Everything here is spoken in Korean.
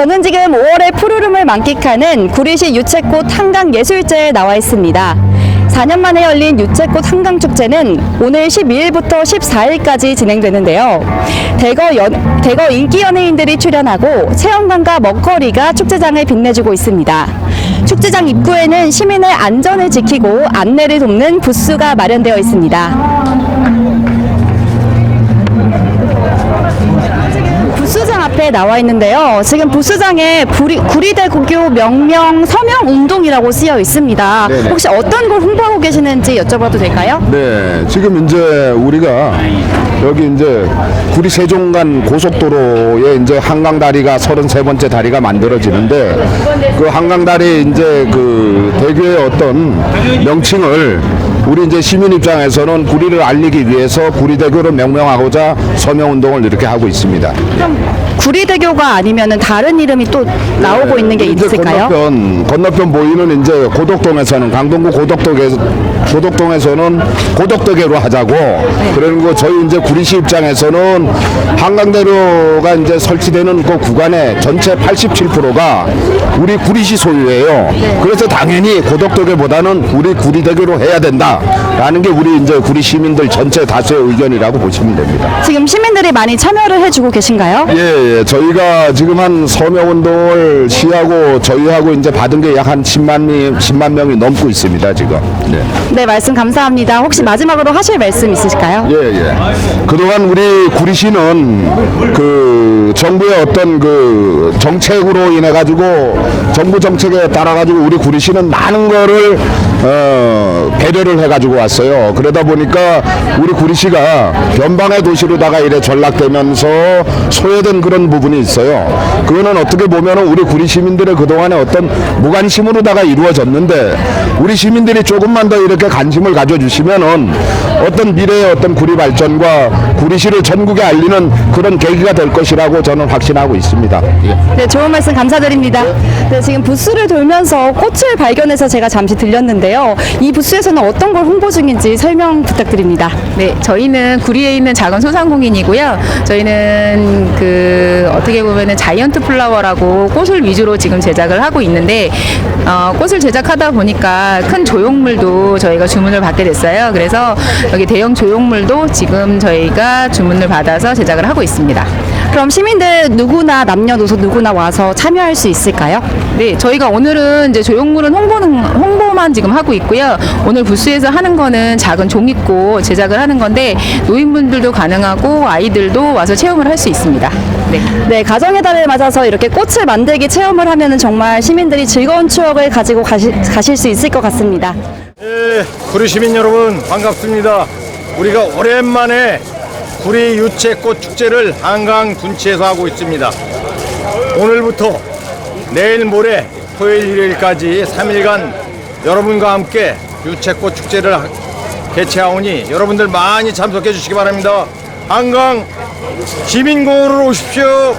저는 지금 5월의 푸르름을 만끽하는 구리시 유채꽃 한강 예술제에 나와 있습니다. 4년 만에 열린 유채꽃 한강 축제는 오늘 12일부터 14일까지 진행되는데요. 대거, 연, 대거 인기 연예인들이 출연하고 체험관과 먹거리가 축제장을 빛내주고 있습니다. 축제장 입구에는 시민의 안전을 지키고 안내를 돕는 부스가 마련되어 있습니다. 앞에 나와 있는데요. 지금 부스장에 구리, 구리대 고교 명명 서명 운동이라고 쓰여 있습니다. 네네. 혹시 어떤 걸 홍보하고 계시는지 여쭤봐도 될까요? 네, 지금 이제 우리가 여기 이제 구리 세종간 고속도로에 이제 한강 다리가 33번째 다리가 만들어지는데 그 한강 다리 이제 그 대교의 어떤 명칭을 우리 이제 시민 입장에서는 구리를 알리기 위해서 구리대교를 명명하고자 서명 운동을 이렇게 하고 있습니다. 구리대교가 아니면은 다른 이름이 또 나오고 있는 게 이제 있을까요? 건너편 건너편 보이는 이제 고덕동에서는 강동구 고덕동에 고덕동에서는 고덕대교로 하자고 그리고 저희 이제 구리시 입장에서는 한강대로가 이제 설치되는 그 구간의 전체 87%가 우리 구리시 소유예요. 그래서 당연히 고덕대교보다는 우리 구리대교로 해야 된다라는 게 우리 이제 구리 시민들 전체 다수의 의견이라고 보시면 됩니다. 지금 시민들이 많이 참여를 해주고 계신가요? 예, 예. 저희가 지금 한 서명 운동을 시하고 저희하고 이제 받은 게 약 한 10만 명, 10만 명이 넘고 있습니다, 지금. 네. 네, 말씀 감사합니다. 혹시 마지막으로 하실 말씀 있으실까요? 예, 예. 그동안 우리 구리시는 그 정부의 어떤 그 정책으로 인해 가지고 정부 정책에 따라 가지고 우리 구리시는 많은 거를 어, 배려를 해 가지고 왔어요. 그러다 보니까 우리 구리시가 변방의 도시로다가 이래 전락되면서 소외된 그런 부분이 있어요. 그거는 어떻게 보면은 우리 구리 시민들의 그동안의 어떤 무관심으로다가 이루어졌는데 우리 시민들이 조금만 더 이렇게 관심을 가져주시면은 어떤 미래의 어떤 구리 발전과 구리시를 전국에 알리는 그런 계기가 될 것이라고 저는 확신하고 있습니다. 예. 네, 좋은 말씀 감사드립니다. 네, 지금 부스를 돌면서 꽃을 발견해서 제가 잠시 들렸는데 요. 이 부스에서는 어떤 걸 홍보 중인지 설명 부탁드립니다. 네, 저희는 구리에 있는 작은 소상공인이고요. 저희는 그 어떻게 보면은 자이언트 플라워라고 꽃을 위주로 지금 제작을 하고 있는데 어, 꽃을 제작하다 보니까 큰 조형물도 저희가 주문을 받게 됐어요. 그래서 여기 대형 조형물도 지금 저희가 주문을 받아서 제작을 하고 있습니다. 그럼 시민들 누구나 남녀노소 누구나 와서 참여할 수 있을까요? 네, 저희가 오늘은 이제 조형물은 홍보는 홍보만 지금 하고 있고요. 오늘 부스에서 하는 거는 작은 종이꽃 제작을 하는 건데 노인분들도 가능하고 아이들도 와서 체험을 할 수 있습니다. 네. 네, 가정의 달을 맞아서 이렇게 꽃을 만들기 체험을 하면 정말 시민들이 즐거운 추억을 가지고 가시, 가실 수 있을 것 같습니다. 예, 구리 시민 여러분 반갑습니다. 우리가 오랜만에 구리 유채꽃 축제를 한강 둔치에서 하고 있습니다. 오늘부터 내일 모레 토요일 일요일까지 3일간 여러분과 함께 유채꽃 축제를 하- 개최하오니 여러분들 많이 참석해 주시기 바랍니다. 한강 시민공원으로 오십시오.